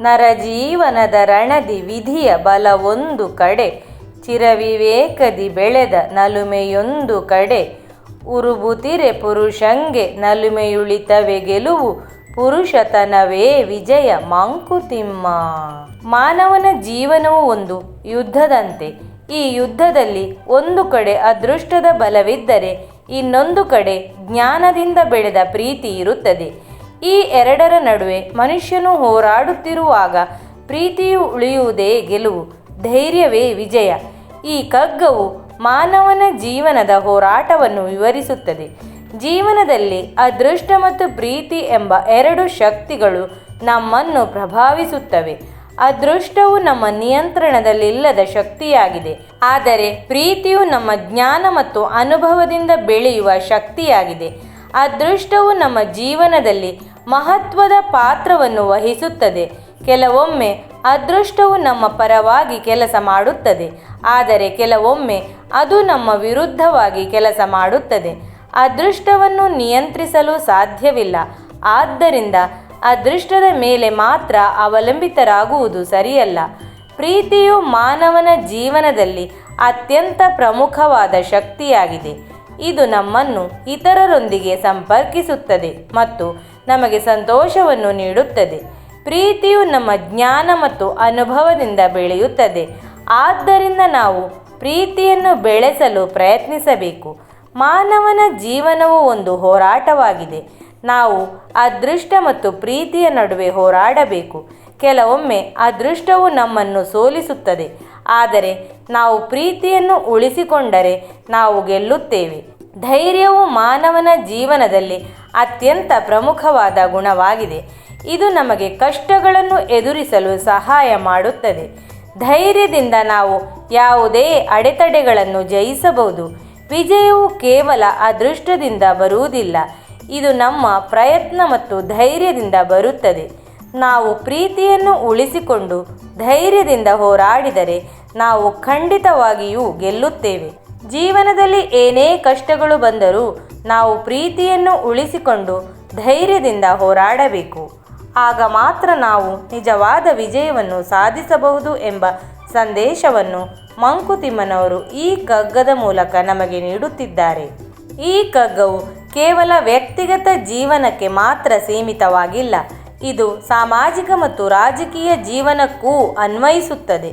ನರಜೀವನದ ರಣದಿ ವಿಧಿಯ ಬಲವೊಂದು ಕಡೆ, ಚಿರವಿವೇಕದಿ ಬೆಳೆದ ನಲುಮೆಯೊಂದು ಕಡೆ. ಉರುಬುತಿರೆ ಪುರುಷಂಗೆ ನಲುಮೆಯುಳಿತವೆ ಗೆಲುವು, ಪುರುಷತನವೇ ವಿಜಯ ಮಾಂಕುತಿಮ್ಮ. ಮಾನವನ ಜೀವನವು ಒಂದು ಯುದ್ಧದಂತೆ. ಈ ಯುದ್ಧದಲ್ಲಿ ಒಂದು ಕಡೆ ಅದೃಷ್ಟದ ಬಲವಿದ್ದರೆ, ಇನ್ನೊಂದು ಕಡೆ ಜ್ಞಾನದಿಂದ ಬೆಳೆದ ಪ್ರೀತಿ ಇರುತ್ತದೆ. ಈ ಎರಡರ ನಡುವೆ ಮನುಷ್ಯನು ಹೋರಾಡುತ್ತಿರುವಾಗ ಪ್ರೀತಿಯು ಉಳಿಯುವುದೇ ಗೆಲುವು, ಧೈರ್ಯವೇ ವಿಜಯ. ಈ ಕಗ್ಗವು ಮಾನವನ ಜೀವನದ ಹೋರಾಟವನ್ನು ವಿವರಿಸುತ್ತದೆ. ಜೀವನದಲ್ಲಿ ಅದೃಷ್ಟ ಮತ್ತು ಪ್ರೀತಿ ಎಂಬ ಎರಡು ಶಕ್ತಿಗಳು ನಮ್ಮನ್ನು ಪ್ರಭಾವಿಸುತ್ತವೆ. ಅದೃಷ್ಟವು ನಮ್ಮ ನಿಯಂತ್ರಣದಲ್ಲಿಲ್ಲದ ಶಕ್ತಿಯಾಗಿದೆ. ಆದರೆ ಪ್ರೀತಿಯು ನಮ್ಮ ಜ್ಞಾನ ಮತ್ತು ಅನುಭವದಿಂದ ಬೆಳೆಯುವ ಶಕ್ತಿಯಾಗಿದೆ. ಅದೃಷ್ಟವು ನಮ್ಮ ಜೀವನದಲ್ಲಿ ಮಹತ್ವದ ಪಾತ್ರವನ್ನು ವಹಿಸುತ್ತದೆ. ಕೆಲವೊಮ್ಮೆ ಅದೃಷ್ಟವು ನಮ್ಮ ಪರವಾಗಿ ಕೆಲಸ ಮಾಡುತ್ತದೆ. ಆದರೆ ಕೆಲವೊಮ್ಮೆ ಅದು ನಮ್ಮ ವಿರುದ್ಧವಾಗಿ ಕೆಲಸ ಮಾಡುತ್ತದೆ. ಅದೃಷ್ಟವನ್ನು ನಿಯಂತ್ರಿಸಲು ಸಾಧ್ಯವಿಲ್ಲ. ಆದ್ದರಿಂದ ಅದೃಷ್ಟದ ಮೇಲೆ ಮಾತ್ರ ಅವಲಂಬಿತರಾಗುವುದು ಸರಿಯಲ್ಲ. ಪ್ರೀತಿಯು ಮಾನವನ ಜೀವನದಲ್ಲಿ ಅತ್ಯಂತ ಪ್ರಮುಖವಾದ ಶಕ್ತಿಯಾಗಿದೆ. ಇದು ನಮ್ಮನ್ನು ಇತರರೊಂದಿಗೆ ಸಂಪರ್ಕಿಸುತ್ತದೆ ಮತ್ತು ನಮಗೆ ಸಂತೋಷವನ್ನು ನೀಡುತ್ತದೆ. ಪ್ರೀತಿಯು ನಮ್ಮ ಜ್ಞಾನ ಮತ್ತು ಅನುಭವದಿಂದ ಬೆಳೆಯುತ್ತದೆ. ಆದ್ದರಿಂದ ನಾವು ಪ್ರೀತಿಯನ್ನು ಬೆಳೆಸಲು ಪ್ರಯತ್ನಿಸಬೇಕು. ಮಾನವನ ಜೀವನವು ಒಂದು ಹೋರಾಟವಾಗಿದೆ. ನಾವು ಅದೃಷ್ಟ ಮತ್ತು ಪ್ರೀತಿಯ ನಡುವೆ ಹೋರಾಡಬೇಕು. ಕೆಲವೊಮ್ಮೆ ಅದೃಷ್ಟವು ನಮ್ಮನ್ನು ಸೋಲಿಸುತ್ತದೆ. ಆದರೆ ನಾವು ಪ್ರೀತಿಯನ್ನು ಉಳಿಸಿಕೊಂಡರೆ ನಾವು ಗೆಲ್ಲುತ್ತೇವೆ. ಧೈರ್ಯವು ಮಾನವನ ಜೀವನದಲ್ಲಿ ಅತ್ಯಂತ ಪ್ರಮುಖವಾದ ಗುಣವಾಗಿದೆ. ಇದು ನಮಗೆ ಕಷ್ಟಗಳನ್ನು ಎದುರಿಸಲು ಸಹಾಯ ಮಾಡುತ್ತದೆ. ಧೈರ್ಯದಿಂದ ನಾವು ಯಾವುದೇ ಅಡೆತಡೆಗಳನ್ನು ಜಯಿಸಬಹುದು. ವಿಜಯವು ಕೇವಲ ಅದೃಷ್ಟದಿಂದ ಬರುವುದಿಲ್ಲ. ಇದು ನಮ್ಮ ಪ್ರಯತ್ನ ಮತ್ತು ಧೈರ್ಯದಿಂದ ಬರುತ್ತದೆ. ನಾವು ಪ್ರೀತಿಯನ್ನು ಉಳಿಸಿಕೊಂಡು ಧೈರ್ಯದಿಂದ ಹೋರಾಡಿದರೆ ನಾವು ಖಂಡಿತವಾಗಿಯೂ ಗೆಲ್ಲುತ್ತೇವೆ. ಜೀವನದಲ್ಲಿ ಏನೇ ಕಷ್ಟಗಳು ಬಂದರೂ ನಾವು ಪ್ರೀತಿಯನ್ನು ಉಳಿಸಿಕೊಂಡು ಧೈರ್ಯದಿಂದ ಹೋರಾಡಬೇಕು. ಆಗ ಮಾತ್ರ ನಾವು ನಿಜವಾದ ವಿಜಯವನ್ನು ಸಾಧಿಸಬಹುದು ಎಂಬ ಸಂದೇಶವನ್ನು ಮಂಕುತಿಮ್ಮನವರು ಈ ಕಗ್ಗದ ಮೂಲಕ ನಮಗೆ ನೀಡುತ್ತಿದ್ದಾರೆ. ಈ ಕಗ್ಗವು ಕೇವಲ ವ್ಯಕ್ತಿಗತ ಜೀವನಕ್ಕೆ ಮಾತ್ರ ಸೀಮಿತವಾಗಿಲ್ಲ, ಇದು ಸಾಮಾಜಿಕ ಮತ್ತು ರಾಜಕೀಯ ಜೀವನಕ್ಕೂ ಅನ್ವಯಿಸುತ್ತದೆ.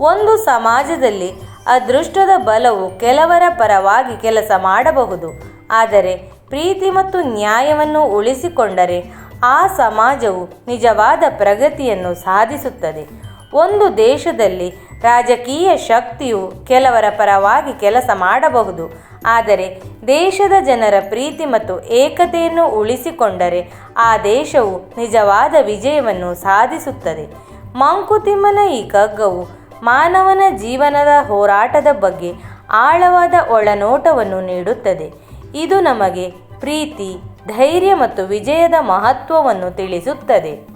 ಒಂದು ಸಮಾಜದಲ್ಲಿ ಅದೃಷ್ಟದ ಬಲವು ಕೆಲವರ ಪರವಾಗಿ ಕೆಲಸ ಮಾಡಬಹುದು. ಆದರೆ ಪ್ರೀತಿ ಮತ್ತು ನ್ಯಾಯವನ್ನು ಉಳಿಸಿಕೊಂಡರೆ ಆ ಸಮಾಜವು ನಿಜವಾದ ಪ್ರಗತಿಯನ್ನು ಸಾಧಿಸುತ್ತದೆ. ಒಂದು ದೇಶದಲ್ಲಿ ರಾಜಕೀಯ ಶಕ್ತಿಯು ಕೆಲವರ ಪರವಾಗಿ ಕೆಲಸ ಮಾಡಬಹುದು. ಆದರೆ ದೇಶದ ಜನರ ಪ್ರೀತಿ ಮತ್ತು ಏಕತೆಯನ್ನು ಉಳಿಸಿಕೊಂಡರೆ ಆ ದೇಶವು ನಿಜವಾದ ವಿಜಯವನ್ನು ಸಾಧಿಸುತ್ತದೆ. ಮಂಕುತಿಮ್ಮನ ಈ ಕಗ್ಗವು ಮಾನವನ ಜೀವನದ ಹೋರಾಟದ ಬಗ್ಗೆ ಆಳವಾದ ಒಳನೋಟವನ್ನು ನೀಡುತ್ತದೆ. ಇದು ನಮಗೆ ಪ್ರೀತಿ, ಧೈರ್ಯ ಮತ್ತು ವಿಜಯದ ಮಹತ್ವವನ್ನು ತಿಳಿಸುತ್ತದೆ.